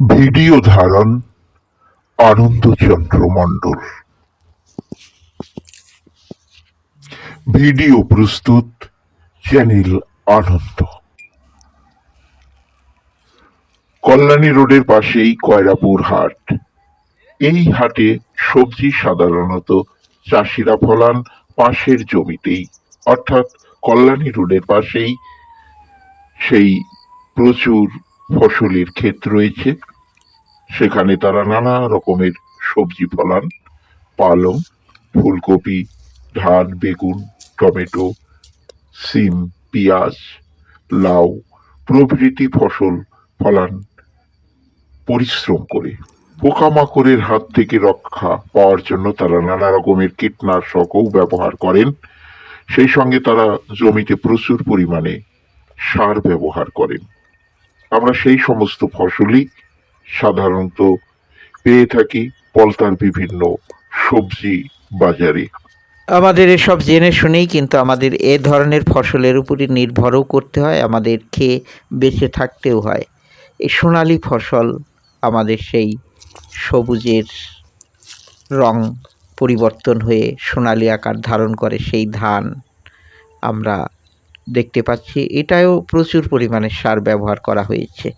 Video ধারণ Anandachandra Mondal. Video প্রস্তুত channel আনন্দ। কল্যাণী রোডের পাশেই কয়রাপুর হাট। এই হাটে সবজি সাধারণত চাষিরা ফলান পাশের জমিতেই। অর্থাৎ কল্যাণী রোডের পাশেই সেই প্রচুর ফসলের ক্ষেত রয়েছে। সেখানে তারা নানা রকমের সবজি ফলান। পালং, ফুলকপি, ধান, বেগুন, টমেটো, সিম, পেঁয়াজ, লাউ প্রভৃতি ফসল ফলান। পরিশ্রম করে। পোকামাকড়ের হাত থেকে রক্ষা পাওয়ার জন্য তারা নানা রকমের কীটনাশকও ব্যবহার করেন। সেই সঙ্গে তারা জমিতে প্রচুর পরিমাণে সার ব্যবহার করেন। আমরা সেই সমস্ত ফসলই সাধারণত পেয়ে থাকি পলতার বিভিন্ন সবজি বাজারে। আমাদের এসব জেনে শুনেই কিন্তু আমাদের এ ধরনের ফসলের উপরে নির্ভরও করতে হয়, আমাদের খেয়ে বেঁচে থাকতেও হয়। এই সোনালি ফসল আমাদের সেই সবুজের রং পরিবর্তন হয়ে সোনালি আকার ধারণ করে সেই ধান আমরা দেখতে পাচ্ছি। এটাও প্রচুর পরিমাণে সার ব্যবহার করা হয়েছে।